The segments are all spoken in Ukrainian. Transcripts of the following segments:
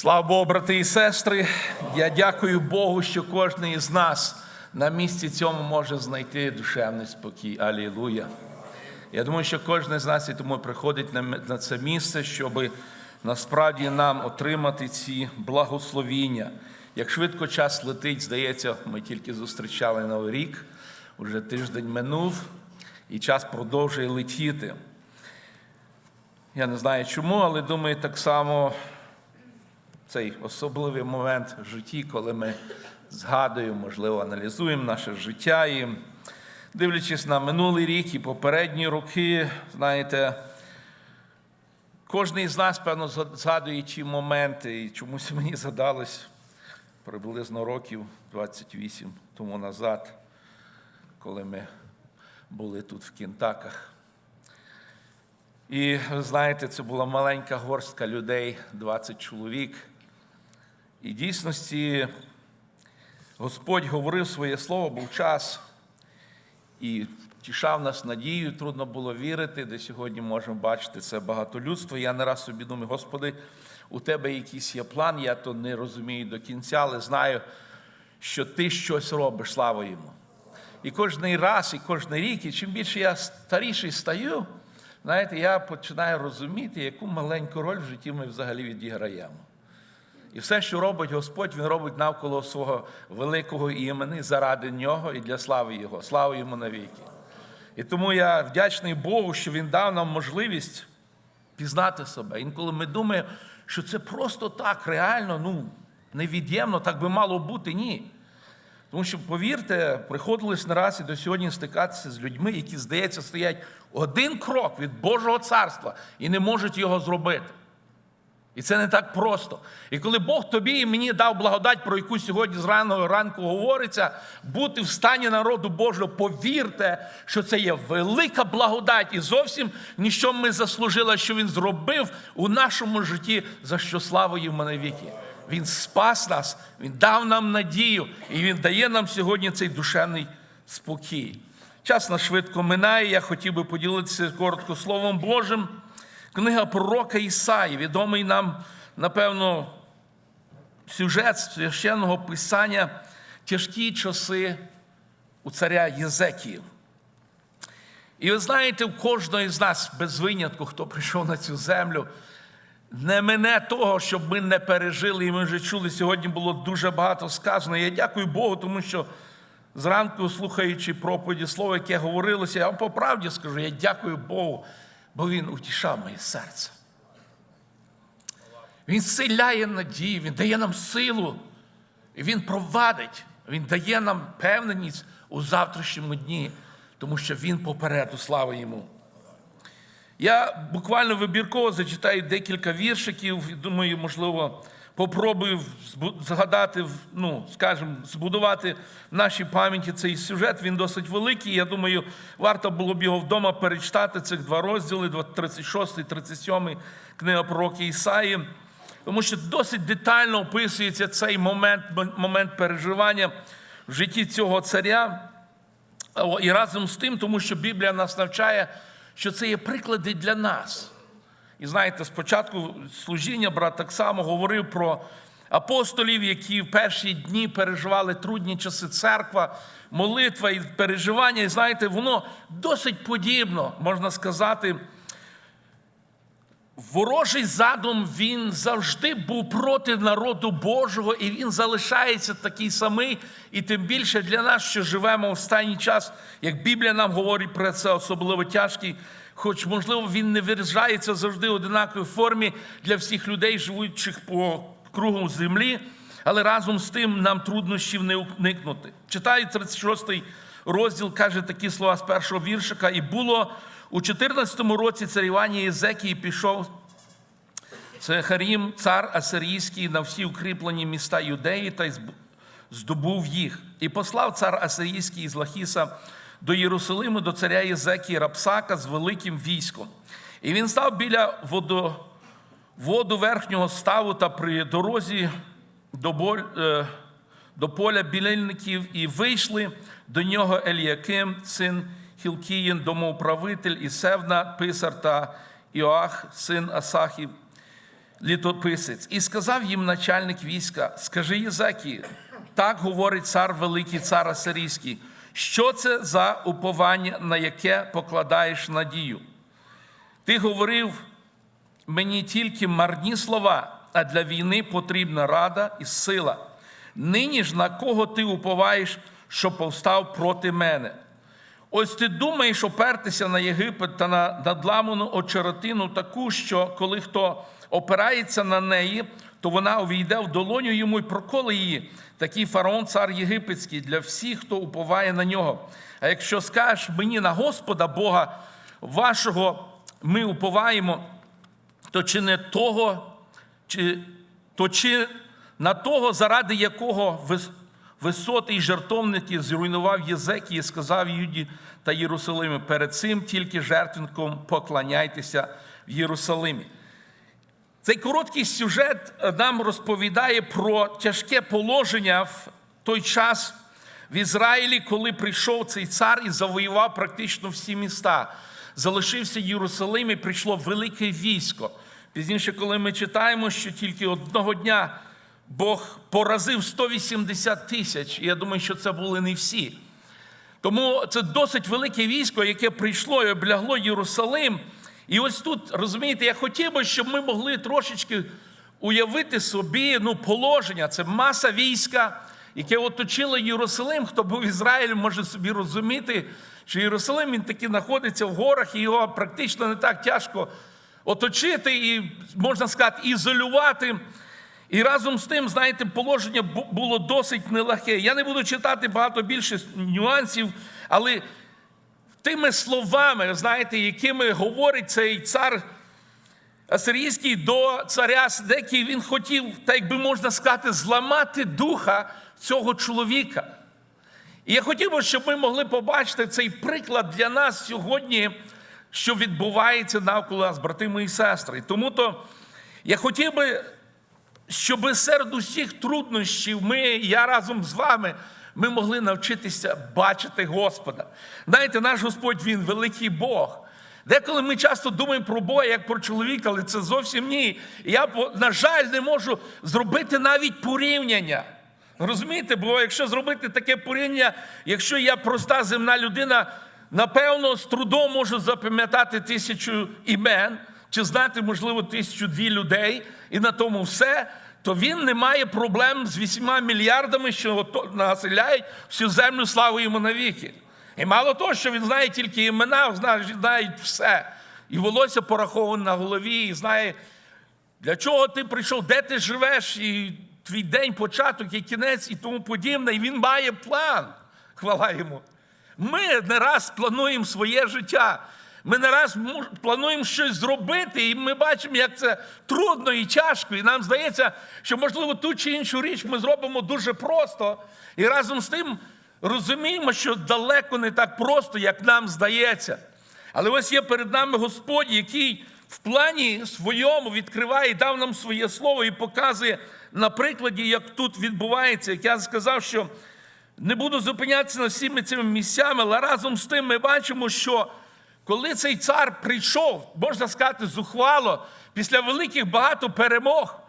Слава Богу, брати і сестри. Я дякую Богу, що кожен із нас на місці цьому може знайти душевний спокій. Алілуя. Я думаю, що кожен з нас і тому приходить на це місце, щоб насправді нам отримати ці благословіння. Як швидко час летить, здається, ми тільки зустрічали Новий рік, уже тиждень минув, і час продовжує летіти. Я не знаю чому, але думаю, так само цей особливий момент в житті, коли ми згадуємо, можливо, аналізуємо наше життя і дивлячись на минулий рік і попередні роки, знаєте, кожен із нас, певно, згадує ті моменти, і чомусь мені задалось приблизно років 28 тому назад, коли ми були тут в Кінтаках. І ви знаєте, це була маленька горстка людей, 20 чоловік. І дійсності Господь говорив своє слово, був час і тішав нас надією, трудно було вірити, де сьогодні можемо бачити це багатолюдство. Я не раз собі думаю, Господи, у тебе якийсь є план, я то не розумію до кінця, але знаю, що ти щось робиш, слава йому. І кожний раз, і кожен рік, і чим більше я старіший стаю, знаєте, я починаю розуміти, яку маленьку роль в житті ми взагалі відіграємо. І все, що робить Господь, Він робить навколо свого великого імені заради нього і для слави Його. Слава йому навіки. І тому я вдячний Богу, що Він дав нам можливість пізнати себе. Інколи ми думаємо, що це просто так, реально, ну, невід'ємно, так би мало бути. Ні. Тому що, повірте, приходилось не і до сьогодні стикатися з людьми, які, здається, стоять один крок від Божого царства і не можуть його зробити. І це не так просто. І коли Бог тобі і мені дав благодать, про яку сьогодні з ранного ранку говориться, бути в стані народу Божого, повірте, що це є велика благодать, і зовсім ніщо ми заслужили, що Він зробив у нашому житті, за що слава йому на віки. Він спас нас, Він дав нам надію, і Він дає нам сьогодні цей душевний спокій. Час на швидко минає. Я хотів би поділитися коротко Словом Божим. Книга пророка Ісаї, відомий нам, напевно, сюжет священного писання тяжкі часи у царя Єзекії. І ви знаєте, у кожного з нас, без винятку, хто прийшов на цю землю, не мене того, щоб ми не пережили, і ми вже чули, сьогодні було дуже багато сказано. Я дякую Богу, тому що зранку, слухаючи проповіді слово, яке говорилося, я вам по правді скажу, я дякую Богу бо Він утішав моє серце. Він силяє надію, Він дає нам силу, і Він провадить, Він дає нам певненість у завтрашньому дні, тому що Він попереду, слава йому. Я буквально вибірково зачитаю декілька віршиків, думаю, можливо, попробую згадати, ну, скажімо, збудувати в нашій пам'яті цей сюжет. Він досить великий. Я думаю, варто було б його вдома перечитати цих два розділи: 36, 37 книга пророки Ісаї. Тому що досить детально описується цей момент, момент переживання в житті цього царя. І разом з тим, тому що Біблія нас навчає, що це є приклади для нас. І знаєте, спочатку служіння брат так само говорив про апостолів, які в перші дні переживали трудні часи церква, молитва і переживання. І знаєте, воно досить подібно, можна сказати. Ворожий задум він завжди був проти народу Божого, і він залишається такий самий, і тим більше для нас, що живемо в останній час, як Біблія нам говорить про це, особливо тяжкий хоч, можливо, він не виражається завжди в одинаковій формі для всіх людей, живучих по кругу землі, але разом з тим нам труднощів не уникнути. Читаю 36-й розділ, каже такі слова з першого віршика. І було у 14-му році царювання Єзекії пішов. Це Харім, цар Асирійський, на всі укріплені міста Юдеї та здобув їх. І послав цар Асирійський із Лахіса до Єрусалиму, до царя Єзекії Рапсака з великим військом. І він став біля воду, воду верхнього ставу та при дорозі до, боль, е, до поля білильників, і вийшли до нього Еліяким, син Хілкіїн, домоуправитель, і Севна, писар та Іоах, син Асахів. літописець, і сказав їм начальник війська: Скажи Єзекії, так говорить цар Великий, цар Асирійський, що це за уповання, на яке покладаєш надію? Ти говорив мені тільки марні слова, а для війни потрібна рада і сила. Нині ж на кого ти уповаєш, що повстав проти мене? Ось ти думаєш опертися на Єгипет та на надламану очеретину таку, що коли хто опирається на неї, то вона увійде в долоню йому і проколе її. Такий фараон, цар єгипетський, для всіх, хто уповає на нього. А якщо скажеш мені на Господа Бога вашого, ми уповаємо, то чи не того, чи, то чи на того, заради якого вис- висоти й жертовники зруйнував Єзекій і сказав Юді та Єрусалимі, перед цим тільки жертвенком поклоняйтеся в Єрусалимі. Цей короткий сюжет нам розповідає про тяжке положення в той час в Ізраїлі, коли прийшов цей цар і завоював практично всі міста. Залишився Єрусалим і прийшло велике військо. Пізніше, коли ми читаємо, що тільки одного дня Бог поразив 180 тисяч, і я думаю, що це були не всі. Тому це досить велике військо, яке прийшло і облягло Єрусалим. І ось тут, розумієте, я хотів би, щоб ми могли трошечки уявити собі ну, положення. Це маса війська, яке оточило Єрусалим. Хто був в Ізраїлі, може собі розуміти, що Єрусалим він таки знаходиться в горах, і його практично не так тяжко оточити і, можна сказати, ізолювати. І разом з тим, знаєте, положення було досить нелегке. Я не буду читати багато більше нюансів, але тими словами, знаєте, якими говорить цей цар Асирійський до царя Сидекії, він хотів, так як би можна сказати, зламати духа цього чоловіка. І я хотів би, щоб ми могли побачити цей приклад для нас сьогодні, що відбувається навколо нас, брати мої сестри. Тому то я хотів би, щоб серед усіх труднощів ми, я разом з вами, ми могли навчитися бачити Господа. Знаєте, наш Господь Він великий Бог. Деколи ми часто думаємо про Бога як про чоловіка, але це зовсім ні. Я, на жаль, не можу зробити навіть порівняння. Розумієте, бо якщо зробити таке порівняння, якщо я проста земна людина, напевно, з трудом можу запам'ятати тисячу імен, чи знати, можливо, тисячу дві людей, і на тому все, то він не має проблем з вісьма мільярдами, що населяють всю землю славу йому навіки. І мало того, що він знає тільки імена, знає все. І волосся пораховане на голові, і знає, для чого ти прийшов, де ти живеш, і твій день, початок і кінець, і тому подібне. І він має план. Хвала йому. Ми не раз плануємо своє життя. Ми не раз плануємо щось зробити, і ми бачимо, як це трудно і тяжко. І нам здається, що, можливо, ту чи іншу річ ми зробимо дуже просто. І разом з тим розуміємо, що далеко не так просто, як нам здається. Але ось є перед нами Господь, який в плані своєму відкриває і дав нам своє слово і показує на прикладі, як тут відбувається. Як я сказав, що не буду зупинятися над всіми цими місцями, але разом з тим ми бачимо, що коли цей цар прийшов, можна сказати, зухвало, після великих багато перемог,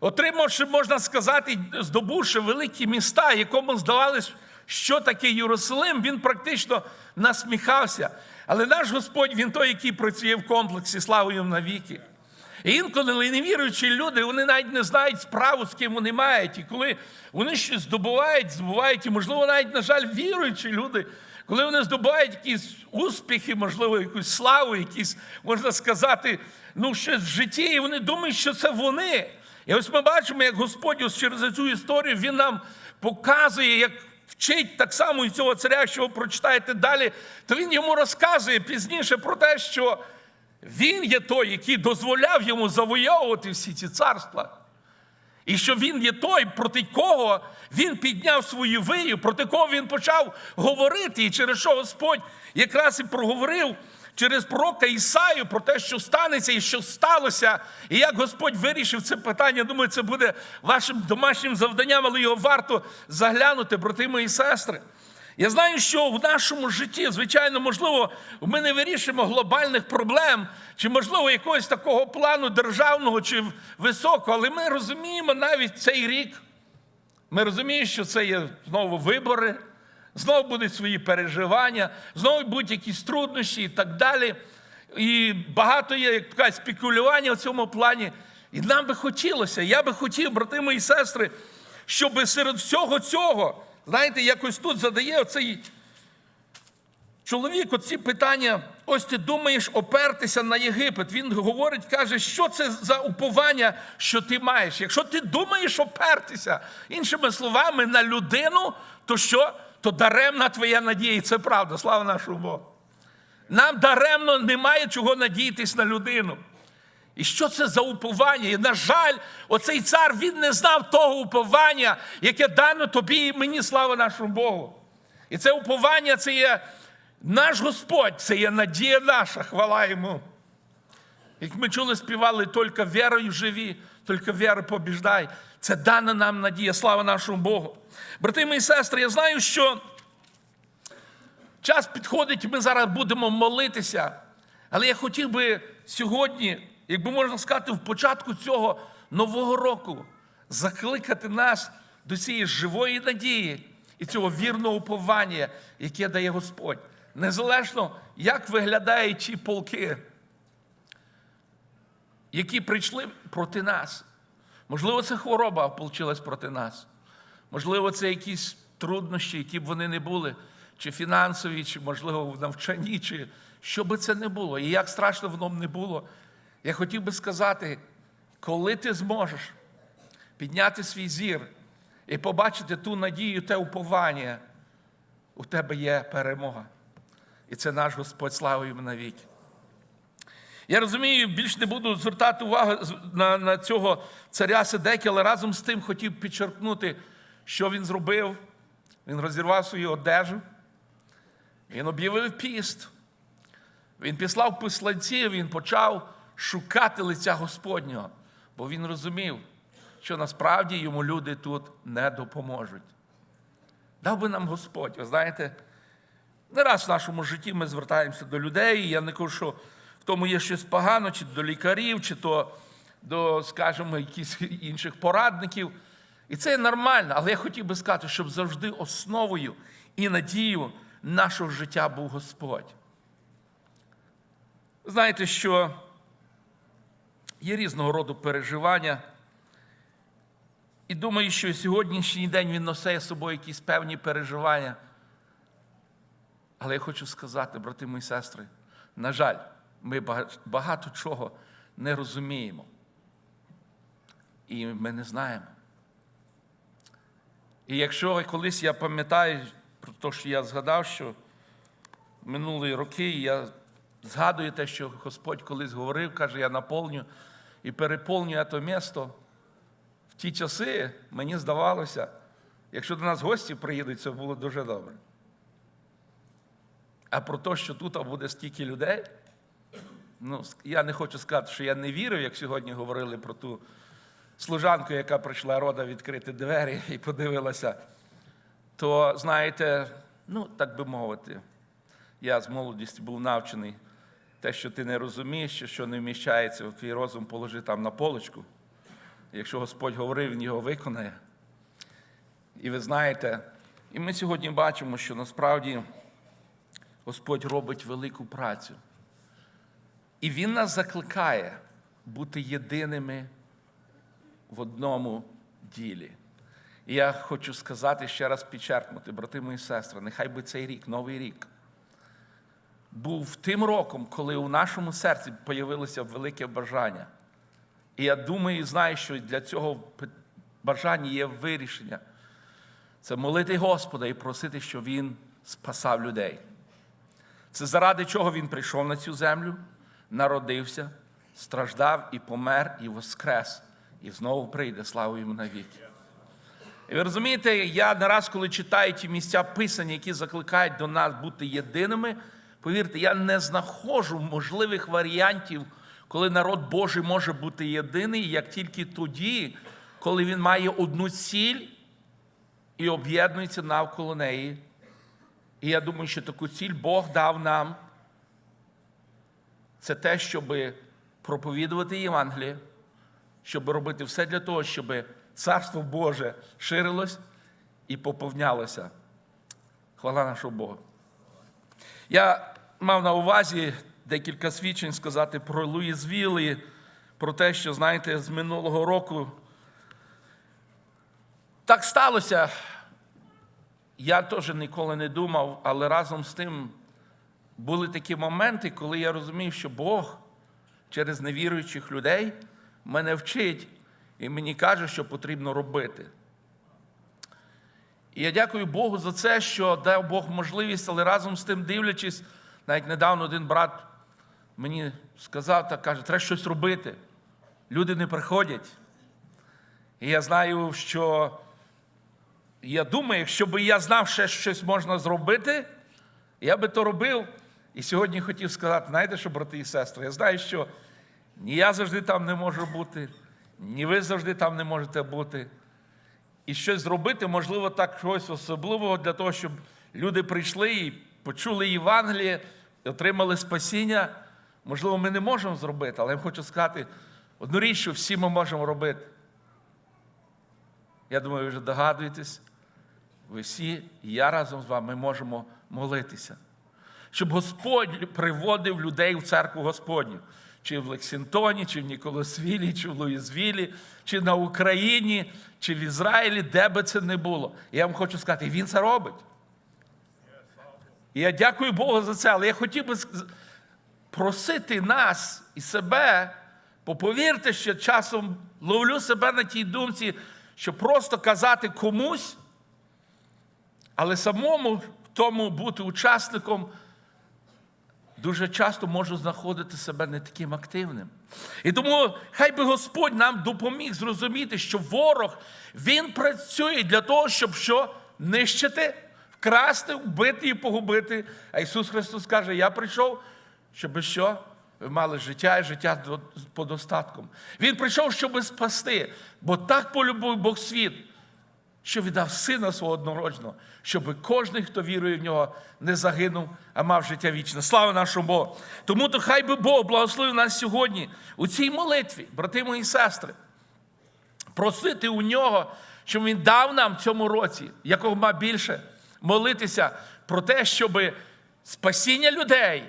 отримавши, можна сказати, здобувши великі міста, якому здавалось, що таке Єрусалим, він практично насміхався. Але наш Господь, він той, який працює в комплексі, славу йому навіки. І інколи невіруючі люди, вони навіть не знають справу, з ким вони мають. І коли вони щось здобувають, здобувають, і, можливо, навіть, на жаль, віруючі люди, коли вони здобувають якісь успіхи, можливо, якусь славу, якісь, можна сказати, ну, щось в житті, і вони думають, що це вони. І ось ми бачимо, як Господь ось через цю історію Він нам показує, як вчить так само і цього царя, що ви прочитаєте далі, то він йому розказує пізніше про те, що він є той, який дозволяв йому завойовувати всі ці царства. І що він є той, проти кого він підняв свою вию, проти кого він почав говорити, і через що Господь якраз і проговорив через пророка Ісаю про те, що станеться і що сталося, і як Господь вирішив це питання. Думаю, це буде вашим домашнім завданням, але його варто заглянути, брати мої сестри. Я знаю, що в нашому житті, звичайно, можливо, ми не вирішимо глобальних проблем, чи, можливо, якогось такого плану державного чи високого, але ми розуміємо навіть цей рік. Ми розуміємо, що це є знову вибори, знову будуть свої переживання, знову будуть якісь труднощі і так далі. І багато є як кажуть, спекулювання в цьому плані. І нам би хотілося, я би хотів, брати мої сестри, щоб серед всього цього, знаєте, якось тут задає оцей чоловік оці питання. Ось ти думаєш опертися на Єгипет. Він говорить, каже, що це за уповання, що ти маєш. Якщо ти думаєш опертися, іншими словами, на людину, то що? То даремна твоя надія. І це правда, слава нашому Богу. Нам даремно немає чого надіятись на людину. І що це за уповання? І, на жаль, оцей цар він не знав того уповання, яке дано тобі і мені, слава нашому Богу. І це уповання це є наш Господь, це є надія наша, хвала йому. Як ми чули, співали, тільки вірою живі, тільки віра побіждай. Це дана нам надія, слава нашому Богу. Брати мої сестри, я знаю, що час підходить, ми зараз будемо молитися. Але я хотів би сьогодні, якби можна сказати, в початку цього нового року закликати нас до цієї живої надії і цього вірного уповання, яке дає Господь. Незалежно, як виглядають ті полки, які прийшли проти нас. Можливо, це хвороба ополчилась проти нас. Можливо, це якісь труднощі, які б вони не були, чи фінансові, чи, можливо, в навчанні, чи що би це не було. І як страшно воно б не було, я хотів би сказати, коли ти зможеш підняти свій зір і побачити ту надію, те уповання, у тебе є перемога. І це наш Господь слава йому навіки. Я розумію, більш не буду звертати увагу на, на цього царя Сидекі, але разом з тим хотів підчеркнути, що він зробив. Він розірвав свою одежу, він об'явив піст, він післав посланців, він почав шукати лиця Господнього, бо він розумів, що насправді йому люди тут не допоможуть. Дав би нам Господь, ви знаєте, не раз в нашому житті ми звертаємося до людей, і я не кажу, що в тому є щось погано, чи до лікарів, чи то до, скажімо, якихось інших порадників. І це нормально, але я хотів би сказати, щоб завжди основою і надією нашого життя був Господь. Знаєте, що є різного роду переживання. І думаю, що сьогоднішній день він носить з собою якісь певні переживання. Але я хочу сказати, брати мої сестри, на жаль, ми багато чого не розуміємо. І ми не знаємо. І якщо колись я пам'ятаю про те, що я згадав, що минулі роки я згадую те, що Господь колись говорив, каже, я наповню і переповнюю це місто. В ті часи мені здавалося, якщо до нас гості приїдуть, це було дуже добре. А про те, що тут буде стільки людей, ну, я не хочу сказати, що я не вірив, як сьогодні говорили про ту служанку, яка прийшла рода відкрити двері і подивилася, то, знаєте, ну, так би мовити, я з молодості був навчений. Те, що ти не розумієш, що не вміщається в твій розум, положи там на полочку. Якщо Господь говорив, Він його виконає. І ви знаєте, і ми сьогодні бачимо, що насправді Господь робить велику працю. І Він нас закликає бути єдиними в одному ділі. І я хочу сказати ще раз підчеркнути, брати мої сестри, нехай би цей рік, новий рік, був тим роком, коли у нашому серці появилося велике бажання. І я думаю і знаю, що для цього бажання є вирішення. Це молити Господа і просити, щоб Він спасав людей. Це заради чого Він прийшов на цю землю, народився, страждав і помер, і воскрес, і знову прийде, слава йому навіки. І ви розумієте, я не раз, коли читаю ті місця писання, які закликають до нас бути єдиними, повірте, я не знаходжу можливих варіантів, коли народ Божий може бути єдиний, як тільки тоді, коли він має одну ціль і об'єднується навколо неї І я думаю, що таку ціль Бог дав нам. Це те, щоб проповідувати Євангеліє, щоб робити все для того, щоб Царство Боже ширилось і поповнялося. Хвала нашого Бога. Я мав на увазі декілька свідчень сказати про Луїзвіл і про те, що, знаєте, з минулого року так сталося. Я теж ніколи не думав, але разом з тим були такі моменти, коли я розумів, що Бог через невіруючих людей мене вчить і мені каже, що потрібно робити. І я дякую Богу за це, що дав Бог можливість, але разом з тим, дивлячись, навіть недавно один брат мені сказав так каже, треба щось робити. Люди не приходять. І я знаю, що я думаю, якщо б я знав, що щось можна зробити, я би то робив. І сьогодні хотів сказати, знаєте, що, брати і сестри, я знаю, що ні я завжди там не можу бути, ні ви завжди там не можете бути. І щось зробити, можливо, так щось особливого для того, щоб люди прийшли і почули Євангеліє, отримали спасіння. Можливо, ми не можемо зробити, але я хочу сказати одну річ, що всі ми можемо робити. Я думаю, ви вже догадуєтесь, ви всі, і я разом з вами можемо молитися, щоб Господь приводив людей в церкву Господню. Чи в Лексінтоні, чи в Ніколосвілі, чи в Луїзвілі, чи на Україні, чи в Ізраїлі, де би це не було. Я вам хочу сказати, він це робить. І я дякую Богу за це, але я хотів би просити нас і себе, бо повірте, що часом ловлю себе на тій думці, що просто казати комусь, але самому тому бути учасником дуже часто можу знаходити себе не таким активним. І тому хай би Господь нам допоміг зрозуміти, що ворог він працює для того, щоб що нищити, вкрасти, вбити і погубити. А Ісус Христос каже: Я прийшов, щоб що? Ви мали життя і життя по достатком. Він прийшов, щоб спасти, бо так полюбив Бог світ, що віддав сина свого однородженого, щоб кожен, хто вірує в нього, не загинув, а мав життя вічне. Слава нашому Богу! Тому то хай би Бог благословив нас сьогодні у цій молитві, брати мої сестри, просити у нього, щоб він дав нам цьому році, якомога більше, молитися про те, щоб спасіння людей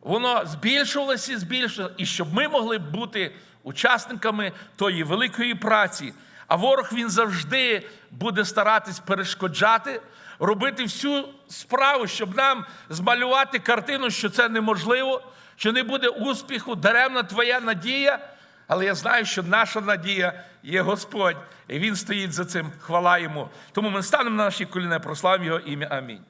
воно збільшувалося і збільшувалося, і щоб ми могли бути учасниками тої великої праці. А ворог він завжди буде старатись перешкоджати, робити всю справу, щоб нам змалювати картину, що це неможливо, що не буде успіху, даремна твоя надія. Але я знаю, що наша надія є Господь, і Він стоїть за цим. Хвала йому. Тому ми станемо на наші коліна, прославимо Його ім'я. Амінь.